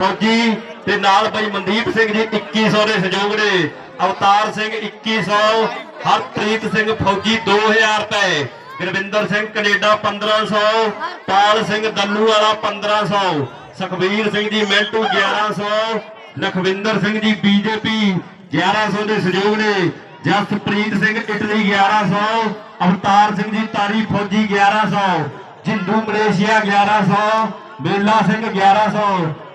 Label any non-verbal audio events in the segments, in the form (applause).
ਫੌਜੀ ਤੇ ਨਾਲ ਬਾਈ ਮਨਦੀਪ ਸਿੰਘ ਜੀ 2100 ਦੇ ਸਹਿਯੋਗ ਨੇ ਅਵਤਾਰ ਸਿੰਘ 2100 ਹਰਪ੍ਰੀਤ ਸਿੰਘ ਫੌਜੀ 2000 ਰੁਪਏ, ਗੁਰਵਿੰਦਰ ਸਿੰਘ ਕੈਨੇਡਾ 1500 ਪਾਲ ਸਿੰਘ ਦੱਲੂ ਵਾਲਾ 1500 ਸੁਖਬੀਰ ਸਿੰਘ ਜੀ ਮਿੰਟੂ 1100 ਲਖਵਿੰਦਰ ਸਿੰਘ ਜੀ ਬੀਜੇਪੀ 1100 ਦੇ ਸਹਿਯੋਗ ਨੇ ਜਸਪ੍ਰੀਤ ਸਿੰਘ ਇਟਲੀ 1100 ਅਵਤਾਰ ਸਿੰਘ ਜੀ ਤਾਰੀ ਫੌਜੀ 1100 ਜਿੰਦੂ ਮਲੇਸ਼ੀਆ 1100 ਮੇਲਾ ਸਿੰਘ 1100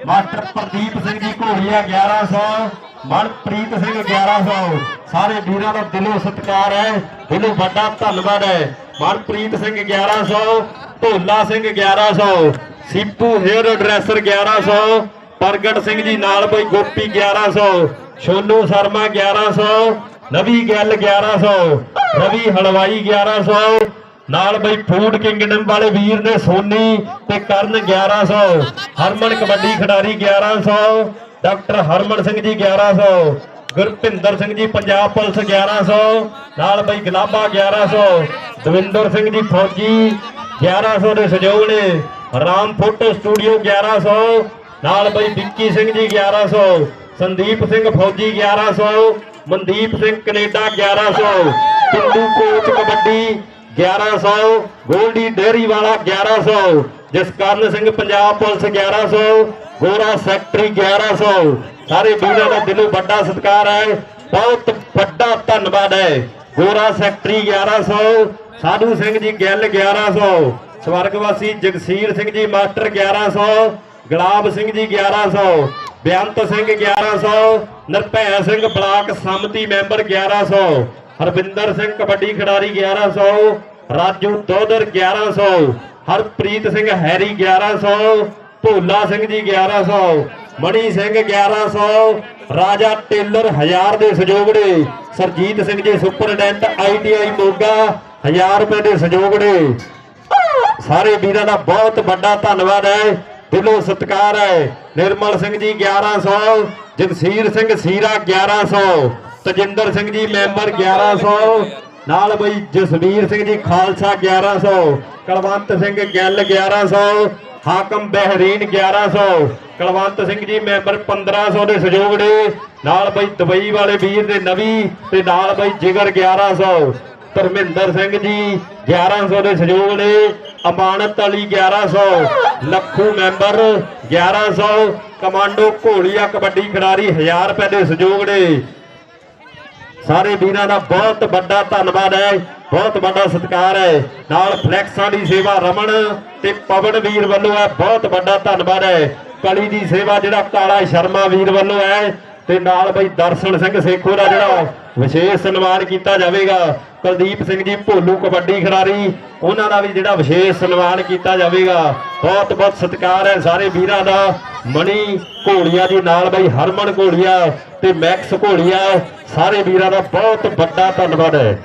ਮਾਸਟਰ ਪ੍ਰਦੀਪ ਸਿੰਘ ਜੀ ਘੋੜੀਆ 1100 ਮਨਪ੍ਰੀਤ ਸਿੰਘ 1100 ਸਾਰੇ ਵੀਰਾਂ ਦਾ ਦਿਲੋਂ ਸਤਿਕਾਰ ਹੈ, ਦਿਲੋਂ ਵੱਡਾ ਧੰਨਵਾਦ ਹੈ। ਮਨਪ੍ਰੀਤ ਸਿੰਘ 1100 ਢੋਲਾ ਸਿੰਘ 1100 ਸੀਪੂ ਹੇਅਰ ਡਰੈਸਰ 1100 ਪ੍ਰਗਟ ਸਿੰਘ ਜੀ ਨਾਲ ਬਈ ਗੋਪੀ 1100 ਸ਼ੋਨੂ ਸ਼ਰਮਾ 1100 ਨਵੀ ਗੱਲ 1100 ਰਵੀ ਹਲਵਾਈ 1100 ਨਾਲ ਬਈ ਫੂਡ ਕਿੰਗਡਮ ਵਾਲੇ ਵੀਰ ਨੇ ਸੋਨੀ ਤੇ ਕਰਨ 1100 ਹਰਮਨ ਕਬੱਡੀ ਖਿਡਾਰੀ 1100 ਡਾਕਟਰ ਹਰਮਨ ਸਿੰਘ ਜੀ 1100 ਗੁਰਪਿੰਦਰ ਸਿੰਘ ਜੀ ਪੰਜਾਬ ਪੁਲਿਸ 1100 ਨਾਲ ਬਈ ਗਲਾਬਾ 1100 ਦਵਿੰਦਰ ਸਿੰਘ ਜੀ ਫੌਜੀ 1100 ਦੇ ਸਹਿਯੋਗ ਨੇ ਰਾਮ ਫੋਟੋ ਸਟੂਡੀਓ 1100 ਨਾਲ ਬਈ ਵਿੱਕੀ ਸਿੰਘ ਜੀ 1100 ਸੰਦੀਪ ਸਿੰਘ ਫੌਜੀ 1100 Mandeep Singh Canada 1100 Tindu coach kabaddi 1100 Goldy dairy ਵਾਲਾ 1100 ਜਸਕਰਨ ਸਿੰਘ ਪੰਜਾਬ ਪੁਲਿਸ 1100 ਗੋਰਾ ਸੈਕਟਰੀ 1100 ਸਾਰੇ ਵੀਰਾਂ ਦਾ ਦਿਲੋਂ ਵੱਡਾ ਸਤਿਕਾਰ ਹੈ। ਬਹੁਤ ਵੱਡਾ ਧੰਨਵਾਦ ਹੈ। ਗੋਰਾ ਸੈਕਟਰੀ 1100 ਸਾਧੂ ਸਿੰਘ ਜੀ ਗਿੱਲ 1100 ਸਵਰਗਵਾਸੀ ਜਗਸੀਰ ਸਿੰਘ ਜੀ ਮਾਸਟਰ 1100 ਗੁਲਾਬ ਸਿੰਘ ਜੀ 1100 ਬੇਅੰਤ ਸਿੰਘ 1100 ਨਿਰਭੈ ਸਿੰਘ ਬਲਾਕ ਸੰਮਤੀ ਮੈਂਬਰ 1100 ਹਰਵਿੰਦਰ ਸਿੰਘ ਕਬੱਡੀ ਖਿਡਾਰੀ 1100 ਰਾਜੂ ਦੋਦਰ 1100 ਹਰਪ੍ਰੀਤ ਸਿੰਘ ਹੈਰੀ 1100 ਭੋਲਾ ਸਿੰਘ ਜੀ 1100 ਮਣੀ ਸਿੰਘ 1100 ਰਾਜਾ ਟੇਲਰ 1000 ਦੇ ਸਹਿਯੋਗ ਨੇ, ਸਰਜੀਤ ਸਿੰਘ ਜੀ ਸੁਪਰਡੈਂਟ ਆਈਟੀਆਈ ਮੋਗਾ 1000 ਰੁਪਏ ਦੇ ਸਹਿਯੋਗ ਨੇ। ਸਾਰੇ ਵੀਰਾਂ ਦਾ ਬਹੁਤ ਵੱਡਾ ਧੰਨਵਾਦ ਹੈ, ਦਿਲੋਂ ਸਤਿਕਾਰ ਹੈ। ਨਿਰਮਲ ਸਿੰਘ ਜੀ 1100 ਜਗਸੀਰ ਸਿੰਘ ਸੀਰਾ 1100 ਤਜਿੰਦਰ ਸਿੰਘ ਜੀ, ਮੈਂਬਰ 1100 ਨਾਲ ਬਈ ਜਸਵੀਰ ਸਿੰਘ ਜੀ, ਖਾਲਸਾ 1100 ਕਲਵੰਤ ਸਿੰਘ ਗਿੱਲ 1100 ਹਾਕਮ ਬਹਿਰੀਨ 1100 ਕਲਵੰਤ ਸਿੰਘ ਜੀ, ਮੈਂਬਰ 1500 ਦੇ ਸਹਿਯੋਗ ਨੇ ਨਾਲ ਬਈ ਦੁਬਈ ਵਾਲੇ ਵੀਰ ਦੇ ਨਵੀ ਤੇ ਨਾਲ ਬਈ ਜਿਗਰ 1100 ਧਰਮਿੰਦਰ ਸਿੰਘ ਜੀ 1100 ਦੇ ਸਹਿਯੋਗ ਨੇ ਅਮਾਨਤ ਅਲੀ 1100 ਲੱਖੂ ਮੈਂਬਰ 1100 ਕਮਾਂਡੋ ਘੋਲੀਆ ਕਬੱਡੀ ਖਿਡਾਰੀ 1000 ਰੁਪਏ ਦੇ ਸਹਿਯੋਗ ਨੇ ਸਾਰੇ ਵੀਰਾਂ ਦਾ ਬਹੁਤ ਵੱਡਾ ਧੰਨਵਾਦ ਹੈ, ਬਹੁਤ ਵੱਡਾ ਸਤਿਕਾਰ ਹੈ। ਨਾਲ ਫਲੈਕਸਾਂ ਦੀ ਸੇਵਾ ਰਮਨ ਤੇ ਪਵਨ ਵੀਰ ਵੱਲੋਂ ਹੈ, ਬਹੁਤ ਵੱਡਾ ਧੰਨਵਾਦ ਹੈ। ਕਲੀ ਦੀ ਸੇਵਾ ਜਿਹੜਾ ਕਾਲਾ ਸ਼ਰਮਾ ਵੀਰ ਵੱਲੋਂ ਹੈ ਤੇ ਨਾਲ ਬਈ ਦਰਸ਼ਨ ਸਿੰਘ ਸੇਖੋ ਦਾ ਜਿਹੜਾ ਵਿਸ਼ੇਸ਼ ਸਨਮਾਨ ਕੀਤਾ ਜਾਵੇਗਾ। ਕੁਲਦੀਪ ਸਿੰਘ ਜੀ ਭੋਲੂ ਕਬੱਡੀ ਖਿਡਾਰੀ, ਉਹਨਾਂ ਦਾ ਵੀ ਜਿਹੜਾ ਵਿਸ਼ੇਸ਼ ਸਨਮਾਨ ਕੀਤਾ ਜਾਵੇਗਾ। ਬਹੁਤ ਬਹੁਤ ਸਤਿਕਾਰ ਹੈ ਸਾਰੇ ਵੀਰਾਂ ਦਾ। ਮਣੀ ਘੋੜੀਆ ਜੀ ਨਾਲ ਬਈ ਹਰਮਨ ਘੋੜੀਆ ਤੇ ਮੈਕਸ ਘੋੜੀਆ ਸਾਰੇ ਵੀਰਾਂ ਦਾ ਬਹੁਤ ਵੱਡਾ ਧੰਨਵਾਦ ਹੈ।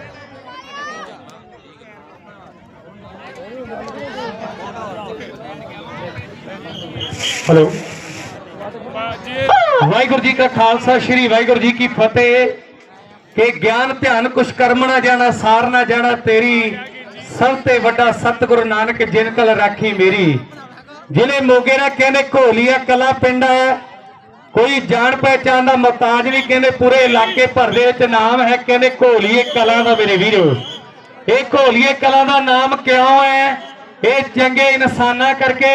ਹਲੋ ਵਾਹਿਗੁਰੂ ਜੀ ਕਾ ਖਾਲਸਾ, ਸ੍ਰੀ ਵਾਹਿਗੁਰੂ ਜੀ ਕੀ ਫਤਿਹ। ਕਿ ਗਿਆਨ, ਧਿਆਨ ਕੁਛ ਕਰਮ ਨਾ ਜਾਣਾ, ਸਾਰ ਨਾ ਜਾਣਾ, ਤੇਰੀ ਸਭ ਤੇ ਵੱਡਾ ਸਤਿਗੁਰੂ ਨਾਨਕ ਜਿਨ ਕਲ ਰਾਖੀ ਮੇਰੀ। ਜ਼ਿਲ੍ਹੇ ਮੋਗੇ ਦਾ ਕਹਿੰਦੇ ਘੋਲੀਆ ਕਲਾ ਪਿੰਡ ਹੈ, ਕੋਈ ਜਾਣ ਪਹਿਚਾਨ ਦਾ ਮਹਤਾਜ ਨਹੀਂ, ਕਹਿੰਦੇ ਪੂਰੇ ਇਲਾਕੇ ਭਰ ਦੇ ਵਿੱਚ ਨਾਮ ਹੈ, ਕਹਿੰਦੇ ਘੋਲੀਏ ਕਲਾ ਦਾ ਮੇਰੇ ਵੀਰੋ। ਇਹ ਘੋਲੀਏ ਕਲਾ ਦਾ ਨਾਮ ਕਿਉਂ ਹੈ? ਇਹ ਚੰਗੇ ਇਨਸਾਨਾਂ ਕਰਕੇ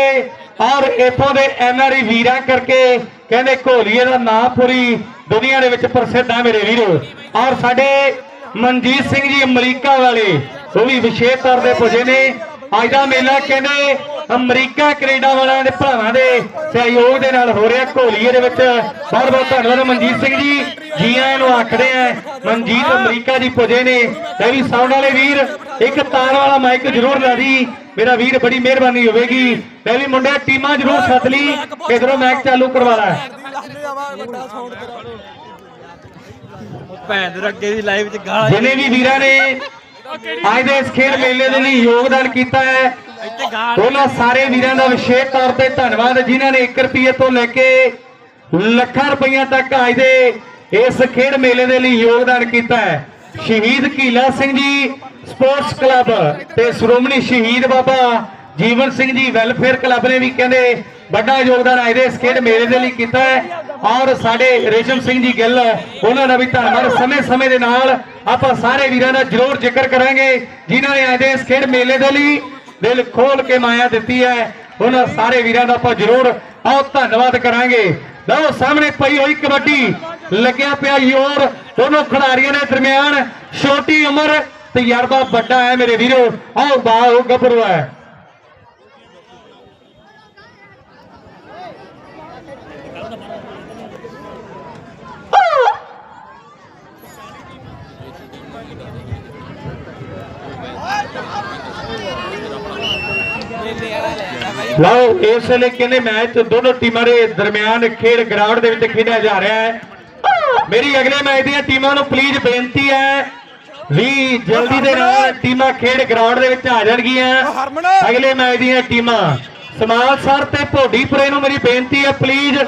ਔਰ ਇਥੋਂ ਦੇ ਐਨਆਰਈ ਵੀਰਾਂ ਕਰਕੇ ਕਹਿੰਦੇ ਘੋਲੀਏ ਦਾ ਨਾਂ ਪੂਰੀ ਦੁਨੀਆ ਦੇ ਵਿੱਚ ਪ੍ਰਸਿੱਧ ਆ ਮੇਰੇ ਵੀਰੋ। ਔਰ ਸਾਡੇ ਮਨਜੀਤ ਸਿੰਘ ਜੀ ਅਮਰੀਕਾ ਵਾਲੇ, ਉਹ ਵੀ ਵਿਸ਼ੇਸ਼ ਤੌਰ ਤੇ ਪੁੱਜੇ ਨੇ। ਅੱਜ ਦਾ ਮੇਲਾ ਕਹਿੰਦੇ ਅਮਰੀਕਾ ਕੈਨੇਡਾ ਵਾਲਿਆਂ ਦੇ ਭਰਾਵਾਂ ਦੇ ਸਹਿਯੋਗ ਦੇ ਨਾਲ ਹੋ ਰਿਹਾ ਘੋਲੀਏ ਦੇ ਵਿੱਚ। ਬਹੁਤ ਬਹੁਤ ਧੰਨਵਾਦ। ਮਨਜੀਤ ਸਿੰਘ ਜੀ ਜੀ ਆਇਆਂ ਨੂੰ ਆਖਦੇ ਆ ਮਨਜੀਤ ਅਮਰੀਕਾ ਜੀ ਪੁੱਜੇ ਨੇ। ਇਹ ਵੀ ਸਾਊਂਡ ਵਾਲੇ ਵੀਰ ਇੱਕ ਤਾਰ ਵਾਲਾ ਮਾਈਕ ਜ਼ਰੂਰ ਲਾ ਦੀ। ਮੇਰਾ ਵੀਰ ਬੜੀ ਮਿਹਰਬਾਨੀ ਹੋਵੇਗੀ। ਇਹ ਵੀ ਮੁੰਡੇ ਟੀਮਾਂ ਜ਼ਰੂਰ ਸੱਦ ਲਈ। ਇਧਰੋਂ ਮੈਚ ਚਾਲੂ ਕਰਵਾ ਲੈ। ਭੈਣ ਦੇ ਅੱਗੇ ਦੀ ਲਾਈਵ ਚ ਗਾਲਾਂ ਜਿਨੇ ਵੀ ਵੀਰਾਂ ਨੇ ਅੱਜ ਦੇ ਇਸ ਖੇਡ ਮੇਲੇ ਦੇ ਲਈ ਯੋਗਦਾਨ ਕੀਤਾ ਹੈ। ਉਹਨਾਂ ਸਾਰੇ ਵੀਰਾਂ ਦਾ ਵਿਸ਼ੇਸ਼ ਤੌਰ ਤੇ ਧੰਨਵਾਦ ਜਿਨ੍ਹਾਂ ਨੇ 1 ਰੁਪਏ ਤੋਂ ਲੈ ਕੇ ਲੱਖਾਂ ਰੁਪਈਆ ਤੱਕ ਅੱਜ ਦੇ ਇਸ ਖੇਡ ਮੇਲੇ ਦੇ ਲਈ ਯੋਗਦਾਨ ਕੀਤਾ ਹੈ। ਸ਼ਹੀਦ ਕੀਲਾ ਸਿੰਘ ਜੀ ਸਪੋਰਟਸ ਕਲੱਬ ਤੇ ਸ਼੍ਰੋਮਣੀ ਸ਼ਹੀਦ ਬਾਬਾ ਜੀਵਨ ਸਿੰਘ ਜੀ ਵੈਲਫੇਅਰ ਕਲੱਬ ਨੇ ਵੀ ਕਹਿੰਦੇ ਵੱਡਾ ਯੋਗਦਾਨ ਆਏ ਦੇ ਇਸ ਖੇਡ ਮੇਲੇ ਦੇ ਲਈ ਕੀਤਾ ਹੈ। ਔਰ ਸਾਡੇ ਰੇਸ਼ਮ ਸਿੰਘ ਜੀ ਗਿੱਲ, ਉਹਨਾਂ ਦਾ ਵੀ ਧੰਨਵਾਦ। ਸਮੇਂ-ਸਮੇਂ ਦੇ ਨਾਲ ਆਪਾਂ ਸਾਰੇ ਵੀਰਾਂ ਦਾ ਜ਼ਰੂਰ ਜ਼ਿਕਰ ਕਰਾਂਗੇ, ਜਿਨ੍ਹਾਂ ਨੇ ਆਏ ਦੇ ਇਸ ਖੇਡ ਮੇਲੇ ਦੇ ਲਈ। ਦਿਲ ਖੋਲ ਕੇ ਮਾਇਆ ਦਿੱਤੀ ਹੈ। ਉਹਨਾਂ ਸਾਰੇ ਵੀਰਾਂ ਦਾ ਆਪਾਂ ਜ਼ਰੂਰ ਆਓ ਧੰਨਵਾਦ ਕਰਾਂਗੇ। ਲਓ, ਸਾਹਮਣੇ ਪਈ ਹੋਈ ਕਬੱਡੀ, ਲੱਗਿਆ ਪਿਆ ਯੋਰ ਦੋਨੋਂ ਖਿਡਾਰੀਆਂ ਦੇ ਦਰਮਿਆਨ ਛੋਟੀ ਉਮਰ, ਤਜਰਬਾ ਵੱਡਾ ਹੈ ਮੇਰੇ ਵੀਰੋ। ਆਓ ਬਾਹੋ ਗੱਭਰੂ ਹੈ। ਲਓ ਇਸ ਵੇਲੇ ਕਹਿੰਦੇ ਮੈਚ ਦੋਨੋਂ ਟੀਮਾਂ ਦੇ ਦਰਮਿਆਨ ਖੇਡ ਗਰਾਊਂਡ ਦੇ ਵਿੱਚ ਖੇਡਿਆ ਜਾ ਰਿਹਾ ਹੈ। ਮੇਰੀ ਅਗਲੇ ਮੈਚ ਦੀਆਂ ਟੀਮਾਂ ਨੂੰ ਪਲੀਜ਼ ਬੇਨਤੀ ਹੈ ਵੀ ਜਲਦੀ ਦੇ ਨਾਲ ਟੀਮਾਂ ਖੇਡ ਗਰਾਊਂਡ ਦੇ ਵਿੱਚ ਆ ਜਾਣਗੀਆਂ। ਅਗਲੇ ਮੈਚ ਦੀਆਂ ਟੀਮਾਂ ਸਮਾਲ ਸਰ ਤੇ ਭੋਡੀਪੁਰੇ ਨੂੰ ਮੇਰੀ ਬੇਨਤੀ ਹੈ ਪਲੀਜ਼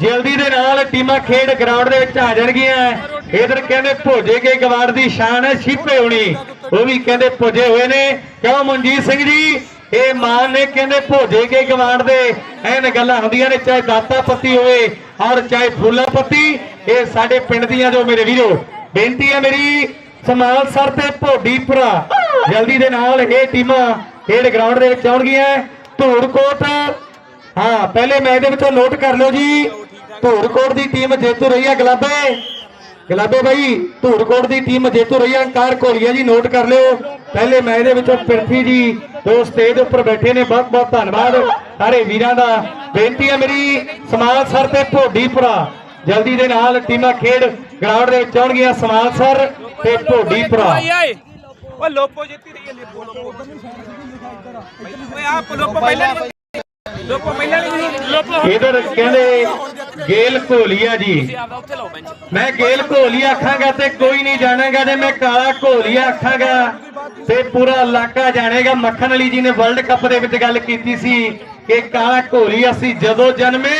ਜਲਦੀ ਦੇ ਨਾਲ ਟੀਮਾਂ ਖੇਡ ਗਰਾਊਂਡ ਦੇ ਵਿੱਚ ਆ ਜਾਣਗੀਆਂ। ਇਧਰ ਕਹਿੰਦੇ ਭੋਜੇ ਕੇ ਗਵਾੜ ਦੀ ਸ਼ਾਨ ਹੈ ਛਿਪੇ ਹੋਣੀ। ਉਹ ਵੀ ਕਹਿੰਦੇ ਭੋਜੇ ਹੋਏ ਨੇ। ਕਿਉਂ ਮਨਜੀਤ ਸਿੰਘ ਜੀ? ਇਹ ਮਾਨ ਨੇ ਕਹਿੰਦੇ ਭੋਜੇ ਕੇ ਗਵਾਂਡ ਦੇ। ਐਨ ਗੱਲਾਂ ਹੁੰਦੀਆਂ ਨੇ, ਚਾਹੇ ਦਾਤਾ ਪੱਤੀ ਹੋਵੇ ਔਰ ਚਾਹੇ ਫੂਲਾ ਪੱਤੀ, ਇਹ ਸਾਡੇ ਪਿੰਡ ਦੀਆਂ ਜੋ ਮੇਰੇ ਵੀਰੋ, ਬੇਨਤੀ ਹੈ ਮੇਰੀ, ਸਮਾਲ ਸਰ ਤੇ ਭਰਾ, ਜਲਦੀ ਦੇ ਨਾਲ ਇਹ ਟੀਮਾਂ ਖੇਡ ਗਰਾਊਂਡ ਦੇ ਵਿੱਚ ਆਉਣਗੀਆਂ। ਧੂੜਕੋਟ, ਹਾਂ, ਪਹਿਲੇ ਮੈਚ ਦੇ ਵਿੱਚੋਂ ਨੋਟ ਕਰ ਲਿਓ ਜੀ। ਧੂੜਕੋਟ ਦੀ ਟੀਮ ਜੇਤੂ ਰਹੀ ਹੈ ਗਲਾਬੇ ਗਲਾਬੇ ਬਾਈ, ਧੂੜਕੋਟ ਦੀ ਟੀਮ ਜੇਤੂ ਰਹੀ ਅੰਕਾਰ ਕੋਲੀਆ ਜੀ ਨੋਟ ਕਰ ਲਿਓ। ਪਹਿਲੇ ਮੈਚ ਦੇ ਵਿੱਚੋਂ ਪ੍ਰਿਥੀ ਜੀ ਦੋ ਸਟੇਜ ਉੱਪਰ ਬੈਠੇ ਨੇ। ਬਹੁਤ ਬਹੁਤ ਧੰਨਵਾਦ। ਸਾਰੇ ਵੀਰਾਂ ਦਾ ਬੇਨਤੀ ਹੈ ਮੇਰੀ। ਸਮਾਲ ਸਰ ਤੇ ਢੋਡੀਪੁਰਾ ਜਲਦੀ ਦੇ ਨਾਲ ਟੀਮਾਂ ਖੇਡ ਗਰਾਊਂਡ ਦੇ ਵਿੱਚ ਆਉਣਗੀਆਂ। ਸਮਾਲ ਸਰ ਤੇ ਢੋਡੀਪੁਰਾ ਓ ਲੋਪੋ ਜਿੱਤੀ ਰਹੀ ਹੈ। ਲੋਪੋ ਲੋਪੋ ਓਏ ਆਪ ਲੋਪੋ ਪਹਿਲਾਂ ਇਧਰ ਕਹਿੰਦੇ ਗੇਲ ਘੋਲੀਆ ਜੀ। ਮੈਂ ਗੇਲ ਘੋਲੀਆ ਆਖਾਂਗਾ ਤੇ ਕੋਈ ਨਹੀਂ ਜਾਣੇਗਾ ਜੇ ਮੈਂ ਕਾਲਾ ਘੋਲੀਆ ਆਖਾਂਗਾ ਤੇ ਪੂਰਾ ਇਲਾਕਾ ਜਾਣੇਗਾ। ਮੱਖਣ ਅਲੀ ਜੀ ਨੇ ਵਰਲਡ ਕੱਪ ਦੇ ਵਿੱਚ ਗੱਲ ਕੀਤੀ ਸੀ ਕਿ ਕਾਲਾ ਘੋਲੀਆ ਸੀ ਜਦੋਂ ਜਨਮੇ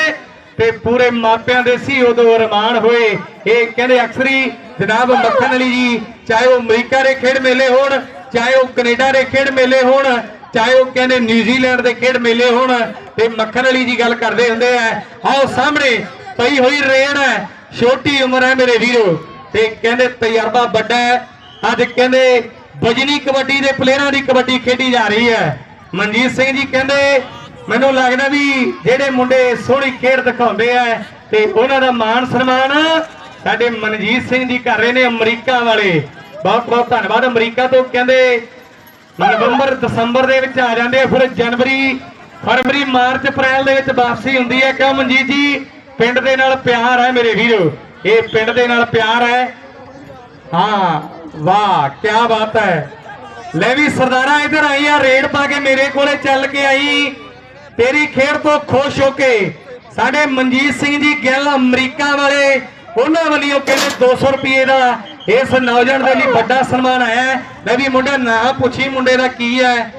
ਤੇ ਪੂਰੇ ਮਾਪਿਆਂ ਦੇ ਸੀ ਉਦੋਂ ਅਰਮਾਨ ਹੋਏ। ਇਹ ਕਹਿੰਦੇ ਅਕਸਰੀ ਜਨਾਬ ਮੱਖਣ ਅਲੀ ਜੀ ਚਾਹੇ ਉਹ ਅਮਰੀਕਾ ਦੇ ਖੇਡ ਮੇਲੇ ਹੋਣ ਚਾਹੇ ਉਹ ਕੈਨੇਡਾ ਦੇ ਖੇਡ ਮੇਲੇ ਹੋਣ ਚਾਹੇ ਉਹ ਕਹਿੰਦੇ ਨਿਊਜ਼ੀਲੈਂਡ ਦੇ ਖੇਡ ਮੇਲੇ ਹੋਣ ਤੇ ਮੱਖਣ ਵਾਲੀ ਜੀ ਗੱਲ ਕਰਦੇ ਹੁੰਦੇ ਆ। ਆਓ ਸਾਹਮਣੇ, ਪਈ ਹੋਈ ਰੇਡ ਹੈ। ਛੋਟੀ ਉਮਰ ਹੈ ਮੇਰੇ ਵੀਰੋ। ਤੇ ਕਹਿੰਦੇ ਤਜਰਬਾ ਵੱਡਾ ਹੈ। ਅੱਜ ਕਹਿੰਦੇ ਬਜਨੀ ਕਬੱਡੀ ਦੇ ਪਲੇਅਰਾਂ ਦੀ ਕਬੱਡੀ ਖੇਡੀ ਜਾ ਰਹੀ ਹੈ। ਮਨਜੀਤ ਸਿੰਘ ਜੀ ਕਹਿੰਦੇ, ਮੈਨੂੰ ਲੱਗਦਾ ਵੀ ਜਿਹੜੇ ਮੁੰਡੇ ਸੋਹਣੀ ਖੇਡ ਦਿਖਾਉਂਦੇ ਆ ਤੇ ਉਹਨਾਂ ਦਾ ਮਾਣ ਸਨਮਾਨ ਸਾਡੇ ਮਨਜੀਤ ਸਿੰਘ ਜੀ ਕਰ ਰਹੇ ਨੇ ਅਮਰੀਕਾ ਵਾਲੇ। ਬਹੁਤ ਬਹੁਤ ਧੰਨਵਾਦ ਅਮਰੀਕਾ ਤੋਂ। ਕਹਿੰਦੇ ਨਵੰਬਰ, ਦਸੰਬਰ ਦੇ ਵਿੱਚ ਆ ਜਾਂਦੇ ਆ, ਫਿਰ ਜਨਵਰੀ, ਫਰਵਰੀ, ਮਾਰਚ, ਅਪ੍ਰੈਲ ਦੇ ਵਿੱਚ ਵਾਪਸੀ ਹੁੰਦੀ ਹੈ। ਕਿਉਂ ਮਨਜੀਤ ਜੀ? ਪਿੰਡ ਦੇ ਨਾਲ ਪਿਆਰ ਹੈ ਮੇਰੇ ਵੀਰੋ। ਇਹ ਪਿੰਡ ਦੇ ਨਾਲ ਪਿਆਰ ਹੈ। ਹਾਂ, ਵਾਹ ਕੀ ਬਾਤ ਹੈ। ਲੈ ਵੀ ਸਰਦਾਰਾ, ਇੱਧਰ ਆਈ ਆ, ਰੇਡ ਪਾ ਕੇ ਮੇਰੇ ਕੋਲੇ ਚੱਲ ਕੇ ਆਈ। ਤੇਰੀ ਖੇਡ ਤੋਂ ਖੁਸ਼ ਹੋ ਕੇ ਸਾਡੇ ਮਨਜੀਤ ਸਿੰਘ ਜੀ ਗਿੱਲ ਅਮਰੀਕਾ ਵਾਲੇ, ਉਹਨਾਂ ਵੱਲੋਂ ਕਹਿੰਦੇ 200 ਰੁਪਏ ਦਾ ਇਸ ਨੌਜਵਾਨ ਦੇ ਲਈ ਵੱਡਾ ਸਨਮਾਨ ਆਇਆ ਹੈ। ਮੈਂ ਵੀ ਮੁੰਡਾ ਨਾ ਪੁੱਛੀ, ਮੁੰਡੇ ਦਾ ਕੀ ਹੈ?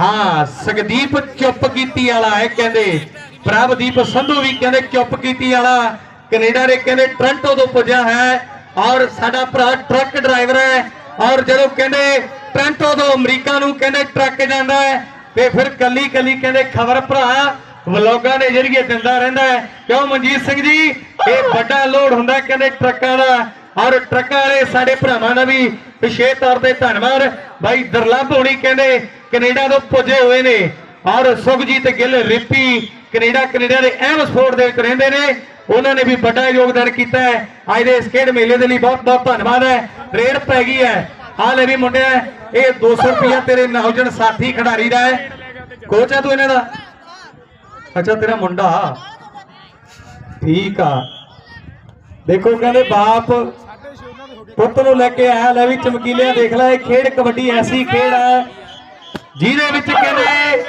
ਹਾਂ, ਸੁਖਦੀਪ ਚੁੱਪ ਕੀਤੀ ਵਾਲਾ ਹੈ, ਕਹਿੰਦੇ। ਪ੍ਰਭਦੀਪ ਸੰਧੂ ਵੀ ਕਹਿੰਦੇ ਚੁੱਪ ਕੀਤੀ ਵਾਲਾ। ਕੈਨੇਡਾ ਦੇ ਕਹਿੰਦੇ ਟ੍ਰਾਂਟੋ ਤੋਂ ਪੁੱਜਿਆ ਹੈ। ਔਰ ਸਾਡਾ ਭਰਾ ਟਰੱਕ ਡਰਾਈਵਰ ਹੈ। ਔਰ ਜਦੋਂ ਕਹਿੰਦੇ ਟ੍ਰਾਂਟੋ ਤੋਂ ਅਮਰੀਕਾ ਨੂੰ ਕਹਿੰਦੇ ਟਰੱਕ ਜਾਂਦਾ ਹੈ, ਤੇ ਫਿਰ ਕੱਲੀ ਕੱਲੀ ਕਹਿੰਦੇ ਖਬਰ ਭਰਾ ਵਲੋਗਾਂ ਦੇ ਜਰੀਏ ਦਿੰਦਾ ਰਹਿੰਦਾ ਹੈ। ਕਿਉਂ ਮਨਜੀਤ ਸਿੰਘ ਜੀ? ਇਹ ਵੱਡਾ ਲੋਡ ਹੁੰਦਾ ਕਹਿੰਦੇ ਟਰੱਕਾਂ ਦਾ। ਔਰ ਟਰੱਕਾਂ ਵਾਲੇ ਸਾਡੇ ਭਰਾਵਾਂ ਦਾ ਵੀ ਵਿਸ਼ੇਸ਼ ਤੌਰ ਤੇ ਧੰਨਵਾਦ। ਬਾਈ ਦਰਲੱਭ ਹੋਣੀ ਕਹਿੰਦੇ ਕੈਨੇਡਾ ਤੋਂ ਪੁੱਜੇ ਹੋਏ ਨੇ ਔਰ ਸੁਖਜੀਤ ਗਿੱਲ, ਰਿੱਪੀ ਕੈਨੇਡਾ ਕੈਨੇਡਾ ਦੇ ਐਮਸਫੋਰਡ ਦੇ ਵਿੱਚ ਰਹਿੰਦੇ ਨੇ। ਉਹਨਾਂ ਨੇ ਵੀ ਵੱਡਾ ਯੋਗਦਾਨ ਕੀਤਾ ਹੈ। ਅੱਜ ਦੇ ਇਸ ਖੇਡ ਮੇਲੇ ਦੇ ਲਈ ਬਹੁਤ ਬਹੁਤ ਧੰਨਵਾਦ ਹੈ। ਰੇਡ ਪੈ ਗਈ ਹੈ। ਆ ਵੀ ਮੁੰਡਿਆ, ਇਹ 200 ਰੁਪਇਆ ਤੇਰੇ ਨੌਜਵਾਨ ਸਾਥੀ ਖਿਡਾਰੀ ਦਾ ਹੈ। ਕੋਚ ਹੈ ਤੂੰ ਇਹਨਾਂ ਦਾ? ਅੱਛਾ, ਤੇਰਾ ਮੁੰਡਾ। ਠੀਕ ਆ। ਦੇਖੋ ਕਹਿੰਦੇ ਬਾਪ ਪੁੱਤ ਨੂੰ ਲੈ ਕੇ ਆਇਆ ਲੈ ਵੀ ਚਮਕੀਲਿਆ ਦੇਖ ਲੈ, ਇਹ ਖੇਡ ਕਬੱਡੀ ਐਸੀ ਖੇਡ ਹੈ। ਜਿਹਦੇ ਵਿੱਚ ਕਹਿੰਦੇ,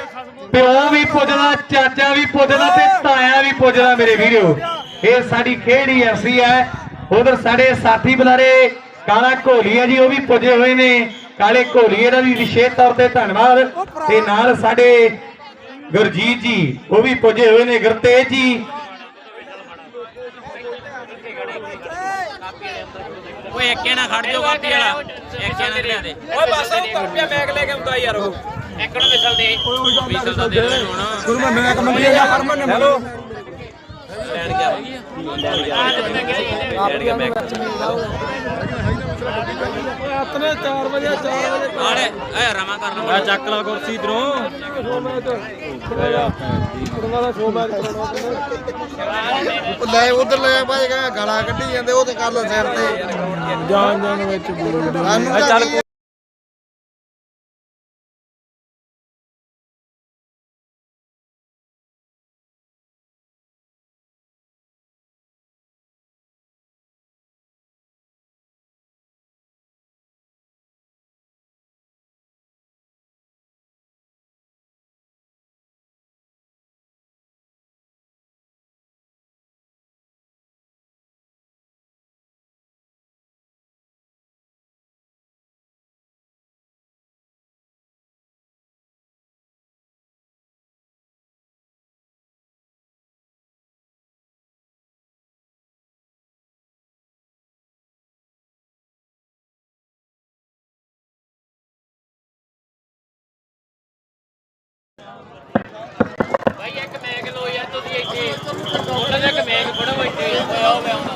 ਪਿਓ ਵੀ ਪੁੱਜਦਾ, ਚਾਚਾ ਵੀ ਪੁੱਜਦਾ ਤੇ ਤਾਇਆ ਵੀ ਪੁੱਜਦਾ ਮੇਰੇ ਵੀਰੋ। ਇਹ ਸਾਡੀ ਖੇਡ ਹੀ ਐਸੀ ਹੈ। ਉਧਰ ਸਾਡੇ ਸਾਥੀ ਬੁਲਾਰੇ, ਕਾਲਾ ਘੋਲੀਆ ਜੀ, ਉਹ ਵੀ ਪੁੱਜੇ ਹੋਏ ਨੇ। ਕਾਲੇ ਘੋਲੀਏ ਦਾ ਵੀ ਵਿਸ਼ੇਸ਼ ਤੌਰ ਤੇ ਧੰਨਵਾਦ। ਤੇ ਨਾਲ ਸਾਡੇ ਗੁਰਜੀਤ ਜੀ, ਉਹ ਵੀ ਪੁੱਜੇ ਹੋਏ ਨੇ। ਗੁਰਤੇਜ ਜੀ ਓਏ ਇੱਕ ਨਾ ਖੜ ਜਾਓ ਕਾਪੀ ਵਾਲਾ। ਇੱਕ ਨਾ ਲਿਆ ਦੇ। ਓਏ ਬਸ ਉਹ ਕਾਪੀਆਂ ਮੈਗ ਲੈ ਕੇ ਆਉਂਦਾ ਯਾਰ ਉਹ। ਗੁਰੂ ਮੈਂ ਮੈਂ ਕਮੰਡੀ ਆ ਹਰਮਨ ਨੇ ਹੈਲੋ। ਆਪਣੇ 4 ਵਜੇ 4 ਵਜੇ ਆੜੇ ਐ ਰਮਾ ਕਰ ਲਵਾਂ ਚੱਕ ਲਾ ਕੁਰਸੀ ਇਧਰੋਂ ਲੈ ਉਧਰ ਲੈ ਭਾਈ ਗਾਲਾਂ ਕੱਢੀ ਜਾਂਦੇ ਉਹ ਤੇ ਕਰ ਲੈ ਸਿਰ ਤੇ। ਜਾਨ ਜਾਨ ਵਿੱਚ ਬੋਲ। ਸਾਨੂੰ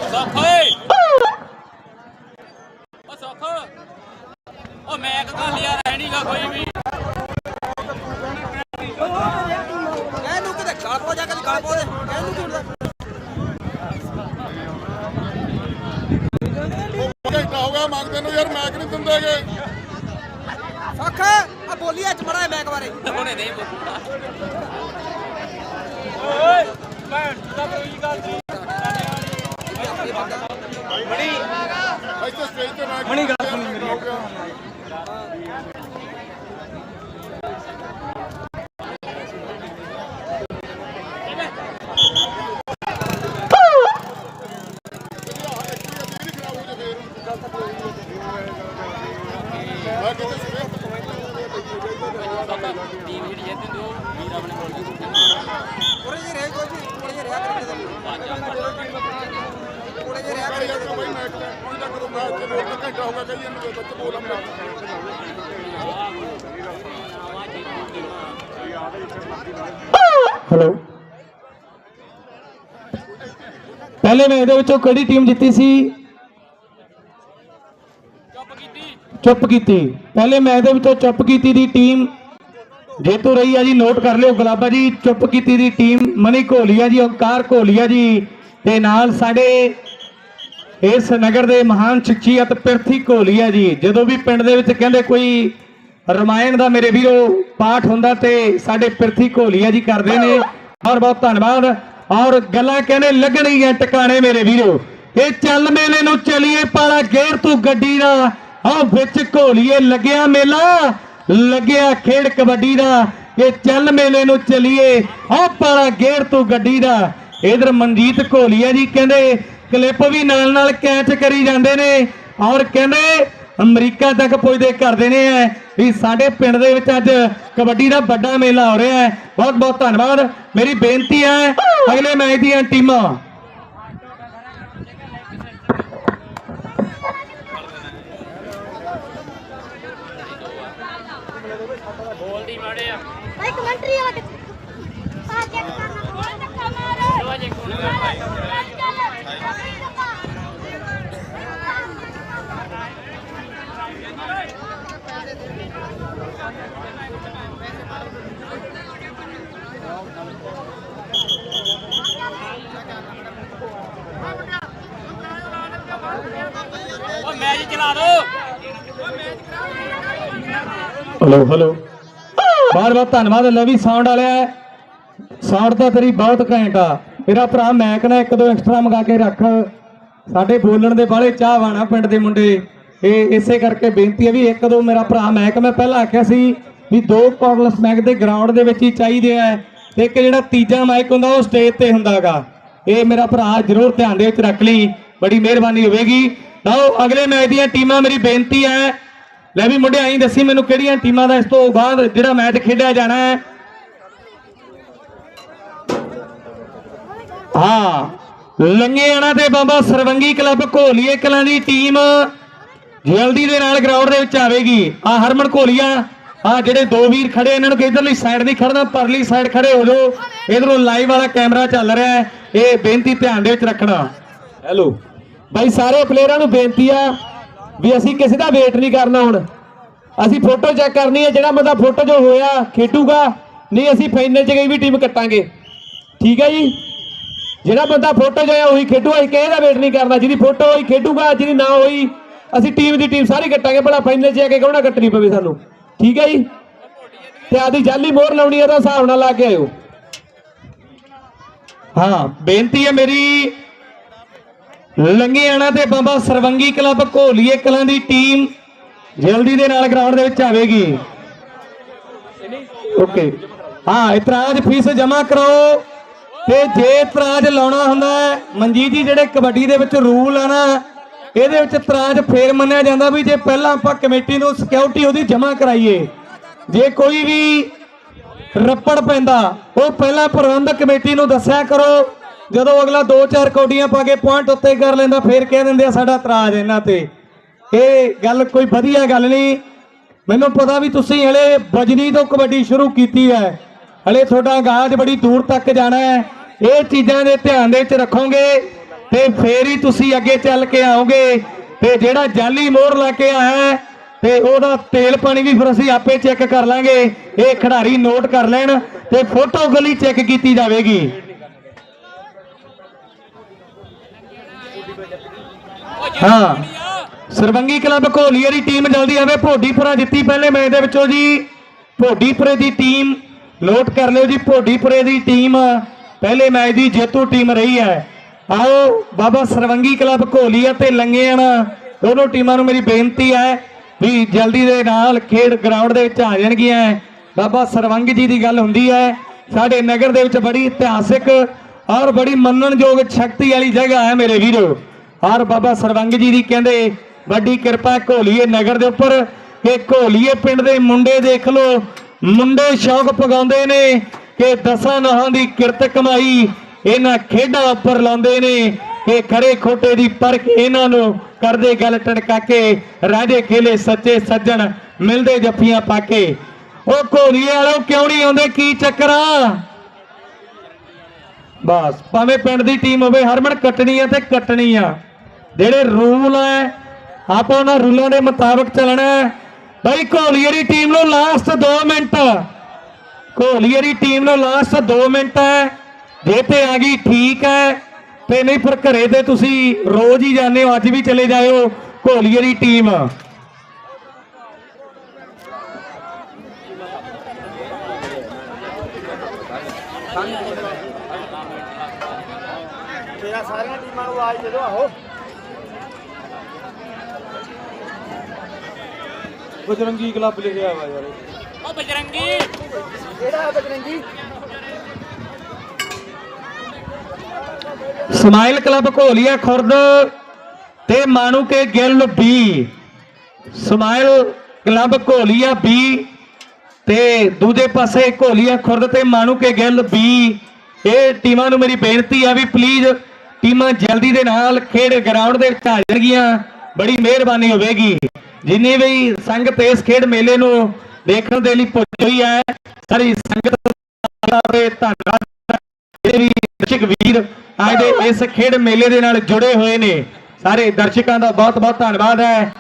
ਤਾਂ ਕੀ- ਉਹ ਸੁੱਖ! ਉਹ ਮੈਂ ਕਹਾਂ ਲਿਆ ਹੈ ਨਹੀਂਗਾ ਕੋਈ ਵੀ। ਇਹਨੂੰ ਕਿਤੇ ਗਲ ਪੋ ਜਾ ਕੇ ਗਲ ਪੋ ਦੇ ਇਹਨੂੰ ਕੀ ਹੁੰਦਾ ਘੰਟਾ ਹੋ ਗਿਆ ਮੰਗਦੇ ਨੂੰ ਯਾਰ ਮੈਕ ਨਹੀਂ ਦਿੰਦੇਗੇ ਸੱਖ! ਬੋਲੀ ਅੱਜ ਮੜਾ ਮੈਕ ਬਾਰੇ। (laughs) ਹੁਣੇ ਨਹੀਂ ਓਏ ਭੈਣ ਦਾ ਕੋਈ ਗੱਲ ਨਹੀਂ। ਇੱਥੇ ਸਟੇਜ ਤੇ ਮੈਕ ਮਣੀ ਗੱਲ ਸੁਣੀ ਮੇਰੀ ਹੋ ਗਿਆ ਮੈਂ ਕਿਤੇ ਸਵੇਰ ਤੋਂ ਟੀਮ ਜਿਹੜੀ ਜਿੱਤ ਦਿਓ ਵੀਰ ਆਪਣੇ ਕੋਲ ਥੋੜੇ ਜਿਹੇ ਰਹਿ ਕੋਈ ਜੀ ਥੋੜੇ ਜਿਹੇ ਰਿਹਾ ਕਰੇ ਥੋੜੇ ਜਿਹੇ ਰਿਹਾ ਕਰ ਕਰੇ ਯਾਰ ਭਾਈ ਮੈਕ ਲੈ ਪਹੁੰਚਦਾ ਕਦੋਂ ਮੈਂ ਇੱਥੇ ਰੋਡ ਤੇ ਘੰਟਾ ਹੋ ਗਿਆ ਕਹੀ ਇਹਨੂੰ ਬੱਚੇ ਬੋਲ ਆਪਣਾ ਹੈਲੋ ਪਹਿਲੇ ਮੈਚ ਦੇ ਵਿੱਚੋਂ ਕਿਹੜੀ ਟੀਮ ਜਿੱਤੀ ਸੀ? ਚੁੱਪ ਕੀਤੀ। ਚੁੱਪ ਕੀਤੀ। ਪਹਿਲੇ ਮੈਚ ਦੇ ਵਿੱਚੋਂ ਚੁੱਪ ਕੀਤੀ ਦੀ ਟੀਮ ਜੇਤੂ ਰਹੀ ਆ ਜੀ ਨੋਟ ਕਰ ਲਿਓ ਗੁਲਾਬਾ ਜੀ ਚੁੱਪ ਕੀਤੀ ਦੀ ਟੀਮ ਮਨੀ ਘੋਲੀਆ ਜੀ ਓਕਾਰ ਘੋਲੀਆ ਜੀ ਤੇ ਨਾਲ ਸਾਡੇ ਇਸ ਨਗਰ ਦੇ ਮਹਾਨ ਸ਼ਖਸੀਅਤ ਪਿਰਥੀ ਘੋਲੀਆ ਜੀ, ਜਦੋਂ ਵੀ ਪਿੰਡ ਦੇ ਵਿੱਚ ਕਹਿੰਦੇ ਕੋਈ ਰਮਾਇਣ ਦਾ ਮੇਰੇ ਵੀਰੋ ਪਾਠ ਹੁੰਦਾ ਤੇ ਸਾਡੇ ਪਿਰਥੀ ਘੋਲੀਆ ਜੀ ਕਰਦੇ ਨੇ ਔਰ ਬਹੁਤ ਧੰਨਵਾਦ। ਔਰ ਗੱਲਾਂ ਕਹਿੰਦੇ ਲੱਗਣਗੀਆਂ ਟਿਕਾਣੇ ਮੇਰੇ ਵੀਰੋ। ਇਹ ਚੱਲ ਮੇਲੇ ਨੂੰ ਚਲੀਏ ਪਾਲਾ ਗੇਰ ਤੂੰ ਗੱਡੀ ਦਾ। ਆ ਵਿੱਚ ਘੋਲੀਏ ਲੱਗਿਆ ਮੇਲਾ, ਲੱਗਿਆ ਖੇਡ ਕਬੱਡੀ ਦਾ। ਇਹ ਚੱਲ ਮੇਲੇ ਨੂੰ ਚਲੀਏ ਆ ਪਾਲਾ ਗੇਰ ਤੂੰ ਗੱਡੀ ਦਾ। ਇਧਰ ਮਨਜੀਤ ਘੋਲੀਆ ਜੀ ਕਹਿੰਦੇ ਕਲਿੱਪ ਵੀ ਨਾਲ ਨਾਲ ਕੈਚ ਕਰੀ ਜਾਂਦੇ ਨੇ ਔਰ ਕਹਿੰਦੇ ਅਮਰੀਕਾ ਤੱਕ ਪੁੱਜਦੇ ਕਰਦੇ ਨੇ ਐ ਵੀ ਸਾਡੇ ਪਿੰਡ ਦੇ ਵਿੱਚ ਅੱਜ ਕਬੱਡੀ ਦਾ ਵੱਡਾ ਮੇਲਾ ਹੋ ਰਿਹਾ ਹੈ। ਬਹੁਤ ਬਹੁਤ ਧੰਨਵਾਦ। ਮੇਰੀ ਬੇਨਤੀ ਹੈ ਅਗਲੇ ਮੈਚ ਦੀਆਂ ਟੀਮਾਂ। ਬੋਲਦੀ ਮਾੜੇ ਆ ਭਾਈ ਕਮੈਂਟਰੀ ਵਾਲਾ ਕਿੱਥੇ ਆ ਚੈੱਕ ਕਰਨਾ ਕੋਲ ਧੱਕਾ ਮਾਰੋ ਚਲੋ ਜੇ ਕੋਲ ਭਾਈ ਉਹ ਮੈਚ ਚਲਾ ਦੋ। ਹਲੋ ਹਲੋ ਬਾਰ ਬਾਰ ਧੰਨਵਾਦ ਲਵੀ ਸਾਊਂਡ ਵਾਲਿਆ। ਸਾਊਂਡ ਤਾਂ ਤੇਰੀ ਬਹੁਤ ਘੈਂਟ ਆ। ਮੇਰਾ ਭਰਾ ਮੈਕ ਨਾ ਇੱਕ ਦੋ ਐਕਸਟਰਾ ਮੰਗਾ ਕੇ ਰੱਖ। ਸਾਡੇ ਬੋਲਣ ਦੇ ਬਾਲੇ ਚਾਹਵਾਨਾ ਪਿੰਡ ਦੇ ਮੁੰਡੇ। ਇਹ ਇਸੇ ਕਰਕੇ ਬੇਨਤੀ ਹੈ ਵੀ ਇੱਕ ਦੋ ਮੇਰਾ ਭਰਾ ਮੈਕ ਮੈਂ ਪਹਿਲਾਂ ਆਖਿਆ ਸੀ ਵੀ ਦੋ ਕਾਰਲਸ ਮੈਕ ਦੇ ਗਰਾਊਂਡ ਦੇ ਵਿੱਚ ਹੀ ਚਾਹੀਦੇ ਆ। ਤੇ ਇੱਕ ਜਿਹੜਾ ਤੀਜਾ ਮਾਈਕ ਹੁੰਦਾ ਉਹ ਸਟੇਜ ਤੇ ਹੁੰਦਾਗਾ। ਇਹ ਮੇਰਾ ਭਰਾ ਜਰੂਰ ਧਿਆਨ ਦੇ ਵਿੱਚ ਰੱਖ ਲਈ। ਬੜੀ ਮਿਹਰਬਾਨੀ ਹੋਵੇਗੀ। ਲਓ ਅਗਲੇ ਮੈਚ ਦੀਆਂ ਟੀਮਾਂ, ਮੇਰੀ ਬੇਨਤੀ ਹੈ। ਲੈ ਵੀ ਮੁੰਡੇ ਆਈ ਦੱਸੀ ਮੈਨੂੰ ਕਿਹੜੀਆਂ ਟੀਮਾਂ ਦਾ ਇਸ ਤੋਂ ਬਾਅਦ ਜਿਹੜਾ ਮੈਚ ਖੇਡਿਆ ਜਾਣਾ ਹੈ। ਹਾਂ, ਲੰਗੇਆਣਾ ਤੇ ਬਾਬਾ ਸਰਵੰਗੀ ਕਲੱਬ ਘੋਲੀਏ ਕਲਾਂ ਦੀ ਟੀਮ ਜਲਦੀ ਦੇ ਨਾਲ ਗਰਾਊਂਡ ਦੇ ਵਿੱਚ ਆਵੇਗੀ। ਆ ਹਰਮਨ ਘੋਲੀਆ, ਆ ਜਿਹੜੇ ਦੋ ਵੀਰ ਖੜੇ, ਇਹਨਾਂ ਨੂੰ ਕਿ ਸਾਈਡ ਨਹੀਂ ਖੜਨਾ, ਪਰਲੀ ਸਾਈਡ ਖੜੇ ਹੋ ਜਾਓ। ਇਧਰੋਂ ਲਾਈਵ ਵਾਲਾ ਕੈਮਰਾ ਚੱਲ ਰਿਹਾ ਹੈ। ਇਹ ਬੇਨਤੀ ਧਿਆਨ ਦੇ ਵਿੱਚ ਰੱਖਣਾ। ਹੈਲੋ ਬਾਈ, ਸਾਰੇ ਪਲੇਅਰਾਂ ਨੂੰ ਬੇਨਤੀ ਆ ਵੀ ਅਸੀਂ ਕਿਸੇ ਦਾ ਵੇਟ ਨਹੀਂ ਕਰਨਾ ਹੁਣ। ਅਸੀਂ ਫੋਟੋ ਚੈੱਕ ਕਰਨੀ ਹੈ ਜਿਹੜਾ ਬੰਦਾ ਫੋਟੋ ਜੋ ਹੋਇਆ, ਖੇਡੂਗਾ, ਨਹੀਂ, ਅਸੀਂ ਫਾਈਨਲ 'ਚ ਗਈ ਵੀ ਟੀਮ ਕੱਟਾਂਗੇ। ਠੀਕ ਹੈ ਜੀ? ਜਿਹੜਾ ਬੰਦਾ ਫੋਟੋ ਜੋ ਉਹੀ ਖੇਡੂ, ਅਸੀਂ ਕਿਸੇ ਦਾ ਵੇਟ ਨਹੀਂ ਕਰਨਾ। ਜਿਹਦੀ ਫੋਟੋ ਹੋਈ, ਖੇਡੂਗਾ, ਜਿਹਦੀ ਨਾ ਹੋਈ, ਅਸੀਂ ਟੀਮ ਦੀ ਟੀਮ ਸਾਰੀ ਕੱਟਾਂਗੇ, ਭਲਾ ਫਾਈਨਲ 'ਚ ਆ ਕੇ ਕਹਣਾ ਕੱਟਣੀ ਪਵੇ ਸਾਨੂੰ। ਠੀਕ ਹੈ ਜੀ? ਤੇ ਆਦੀ ਜਾਲੀ ਮੋਹਰ ਲਾਉਣੀ ਇਹਦਾ ਹਿਸਾਬ ਨਾਲ ਲਾ ਕੇ ਆਇਓ। ਹਾਂ, ਬੇਨਤੀ ਹੈ ਮੇਰੀ ਲੰਗੇਆਣਾ ਤੇ ਬਾਬਾ ਸਰਵੰਗੀ ਕਲੱਬ ਘੋਲੀਏ ਕਲਾਂ ਦੀ ਟੀਮ ਜਲਦੀ ਦੇ ਨਾਲ ਗਰਾਊਂਡ ਦੇ ਵਿੱਚ ਆਵੇਗੀ। ਓਕੇ ਹਾਂ, ਇਤਰਾਜ਼ ਫੀਸ ਜਮ੍ਹਾਂ ਕਰੋ ਤੇ ਜੇ ਇਤਰਾਜ਼ ਲਾਉਣਾ ਹੁੰਦਾ ਮਨਜੀਤ ਜੀ ਜਿਹੜੇ ਕਬੱਡੀ ਦੇ ਵਿੱਚ ਰੂਲ ਆ ਨਾ, ਇਹਦੇ ਵਿੱਚ ਇਤਰਾਜ਼ ਫੇਰ ਮੰਨਿਆ ਜਾਂਦਾ ਵੀ ਜੇ ਪਹਿਲਾਂ ਆਪਾਂ ਕਮੇਟੀ ਨੂੰ ਸਿਕਿਉਰਿਟੀ ਉਹਦੀ ਜਮ੍ਹਾਂ ਕਰਾਈਏ, ਜੇ ਕੋਈ ਵੀ ਰੱਪੜ ਪੈਂਦਾ, ਉਹ ਪਹਿਲਾਂ ਪ੍ਰਬੰਧਕ ਕਮੇਟੀ ਨੂੰ ਦੱਸਿਆ ਕਰੋ ਜਦੋਂ ਅਗਲਾ 2-4 ਕੌਡੀਆਂ ਪਾ ਕੇ ਪੁਆਇੰਟ ਉੱਤੇ ਕਰ ਲੈਂਦਾ ਫੇਰ ਕਹਿ ਦਿੰਦੇ ਆ ਸਾਡਾ ਤਰਾਜ ਇਹਨਾਂ ਤੇ। ਇਹ ਗੱਲ ਕੋਈ ਵਧੀਆ ਗੱਲ ਨਹੀਂ। ਮੈਨੂੰ ਪਤਾ ਵੀ ਤੁਸੀਂ ਹਲੇ ਬਜਨੀ ਤੋਂ ਕਬੱਡੀ ਸ਼ੁਰੂ ਕੀਤੀ ਹੈ। ਹਲੇ ਤੁਹਾਡਾ ਗਾਜ ਬੜੀ ਦੂਰ ਤੱਕ ਜਾਣਾ ਹੈ। ਇਹ ਚੀਜ਼ਾਂ ਦੇ ਧਿਆਨ ਦੇ ਵਿੱਚ ਰੱਖੋਗੇ ਤੇ ਫੇਰ ਹੀ ਤੁਸੀਂ ਅੱਗੇ ਚੱਲ ਕੇ ਆਓਗੇ। ਤੇ ਜਿਹੜਾ ਜਾਲੀ ਮੋਹਰ ਲਾ ਕੇ ਆਇਆ ਹੈ, ਤੇ ਉਹਦਾ ਤੇਲ ਪਾਣੀ ਵੀ ਫਿਰ ਅਸੀਂ ਆਪੇ ਚੈੱਕ ਕਰ ਲਾਂਗੇ। ਇਹ ਖਿਡਾਰੀ ਨੋਟ ਕਰ ਲੈਣ ਤੇ ਫੋਟੋ ਗਲੀ ਚੈੱਕ ਕੀਤੀ ਜਾਵੇਗੀ। ਹਾਂ। ਸਰਬੰਗੀ ਕਲੱਬ ਘੋਲੀਏ ਦੀ ਟੀਮ ਜਲਦੀ ਆਵੇ। ਭੋਡੀਪੁਰਾ ਜਿੱਤੀ ਪਹਿਲੇ ਮੈਚ ਦੇ ਵਿੱਚੋਂ ਜੀ। ਭੋਡੀਪੁਰੇ ਦੀ ਟੀਮ ਨੋਟ ਕਰ ਲਿਓ ਜੀ। ਭੋਡੀਪੁਰੇ ਦੀ ਟੀਮ ਪਹਿਲੇ ਮੈਚ ਦੀ ਜੇਤੂ ਟੀਮ ਰਹੀ ਹੈ। ਆਓ ਬਾਬਾ ਸਰਵੰਗੀ ਕਲੱਬ ਘੋਲੀਆ ਤੇ ਲੰਗੇਆਣਾ। ਦੋਨੋਂ ਟੀਮਾਂ ਨੂੰ ਮੇਰੀ ਬੇਨਤੀ ਹੈ ਵੀ ਜਲਦੀ ਦੇ ਨਾਲ ਖੇਡ ਗਰਾਊਂਡ ਦੇ ਵਿੱਚ ਆ ਜਾਣਗੀਆਂ। ਬਾਬਾ ਸਰਵੰਗ ਜੀ ਦੀ ਗੱਲ ਹੁੰਦੀ ਹੈ। ਸਾਡੇ ਨਗਰ ਦੇ ਵਿੱਚ ਬੜੀ ਇਤਿਹਾਸਿਕ ਔਰ ਬੜੀ ਮੰਨਣਯੋਗ ਸ਼ਕਤੀ ਵਾਲੀ ਜਗ੍ਹਾ ਹੈ ਮੇਰੇ ਵੀਰੋ। ਔਰ ਬਾਬਾ ਸਰਵੰਗ ਜੀ ਦੀ ਕਹਿੰਦੇ, ਵੱਡੀ ਕਿਰਪਾ ਘੋਲੀਏ ਨਗਰ ਦੇ ਉੱਪਰ। ਕਿ ਘੋਲੀਏ ਪਿੰਡ ਦੇ ਮੁੰਡੇ ਦੇਖ ਲਓ, ਮੁੰਡੇ ਸ਼ੌਕ ਪਗਾਉਂਦੇ ਨੇ ਕਿ ਦਸਾਂ ਨਹਾਂ ਦੀ ਕਿਰਤ ਕਮਾਈ ਇਹਨਾਂ ਖੇਡਾਂ ਉੱਪਰ ਲਾਉਂਦੇ ਨੇ। ਕਿ ਖੜੇ ਖੋਟੇ ਦੀ ਪਰਖ ਇਹਨਾਂ ਨੂੰ ਕਰਦੇ ਗੱਲ ਟਣਕਾ ਕੇ ਰਾਜੇ ਖੇਲੇ ਸੱਚੇ ਸੱਜਣ ਮਿਲਦੇ ਜੱਫੀਆਂ ਪਾ ਕੇ ਉਹ ਘੋਲੀਏ ਵਾਲੋ ਕਿਉਂ ਨਹੀਂ ਆਉਂਦੇ, ਕੀ ਚੱਕਰ ਆ? ਬਸ, ਭਾਵੇਂ ਪਿੰਡ ਦੀ ਟੀਮ ਹੋਵੇ, ਹਰਮਨ ਕੱਟਣੀ ਆ ਤੇ ਕੱਟਣੀ ਆ। ਜਿਹੜੇ ਰੂਲ ਹੈ ਆਪਾਂ ਉਹਨਾਂ ਰੂਲਾਂ ਦੇ ਮੁਤਾਬਕ ਚੱਲਣਾ ਹੈ। ਬਈ ਘੋਲੀਏ ਦੀ ਟੀਮ ਨੂੰ ਲਾਸਟ 2 ਮਿੰਟ। ਘੋਲੀਏ ਦੀ ਟੀਮ ਨੂੰ ਲਾਸਟ 2 ਮਿੰਟ ਹੈ ਜੇ ਤੇ ਆ ਗਈ ਠੀਕ ਹੈ ਤੇ ਨਹੀਂ ਫਿਰ ਘਰੇ ਤੇ ਤੁਸੀਂ ਰੋਜ਼ ਹੀ ਜਾਂਦੇ ਹੋ, ਅੱਜ ਵੀ ਚਲੇ ਜਾਇਓ ਘੋਲੀਏ ਦੀ ਟੀਮ। ਸਾਰੀਆਂ ਟੀਮਾਂ ਨੂੰ ਆਵਾਜ਼ ਦੇ ਦਿਓ ਆਹੋ ਬਜਰੰਗੀ ਕਲੱਬ ਲਿਖਿਆ ਵਾ ਯਾਰ। ਉਹ ਬਜਰੰਗੀ। ਕਿਹੜਾ ਬਜਰੰਗੀ? ਸਮਾਈਲ ਕਲੱਬ ਘੋਲੀਆ ਖੁਰਦ ਤੇ Manuke Gill B smile club Gholia B ਤੇ ਦੂਜੇ ਪਾਸੇ ਘੋਲੀਆ ਖੁਰਦ ਤੇ ਮਾਨੂ ਕੇ ਗਿੱਲ ਬੀ ਇਹ ਟੀਮਾਂ ਨੂੰ ਮੇਰੀ ਬੇਨਤੀ ਆ ਵੀ ਪਲੀਜ਼ ਟੀਮਾਂ ਜਲਦੀ ਦੇ ਨਾਲ ਖੇਡ ਗਰਾਊਂਡ ਦੇ ਵਿੱਚ ਆ ਜਾਣਗੀਆਂ ਬੜੀ ਮਿਹਰਬਾਨੀ ਹੋਵੇਗੀ। ਜਿੰਨੀ ਵੀ ਸੰਗਤ ਇਸ ਖੇਡ ਮੇਲੇ ਨੂੰ ਦੇਖਣ ਦੇ ਲਈ ਪੁੱਜੀ ਹੋਈ ਹੈ, ਸਾਰੀ ਸੰਗਤ ਦਾ ਧੰਨਵਾਦ ਜਿਹੜੇ ਵੀ ਦਰਸ਼ਕ ਵੀਰ ਅੱਜ ਦੇ ਇਸ ਖੇਡ ਮੇਲੇ ਦੇ ਨਾਲ ਜੁੜੇ ਹੋਏ ਨੇ, ਸਾਰੇ ਦਰਸ਼ਕਾਂ ਦਾ ਬਹੁਤ ਬਹੁਤ ਧੰਨਵਾਦ ਹੈ।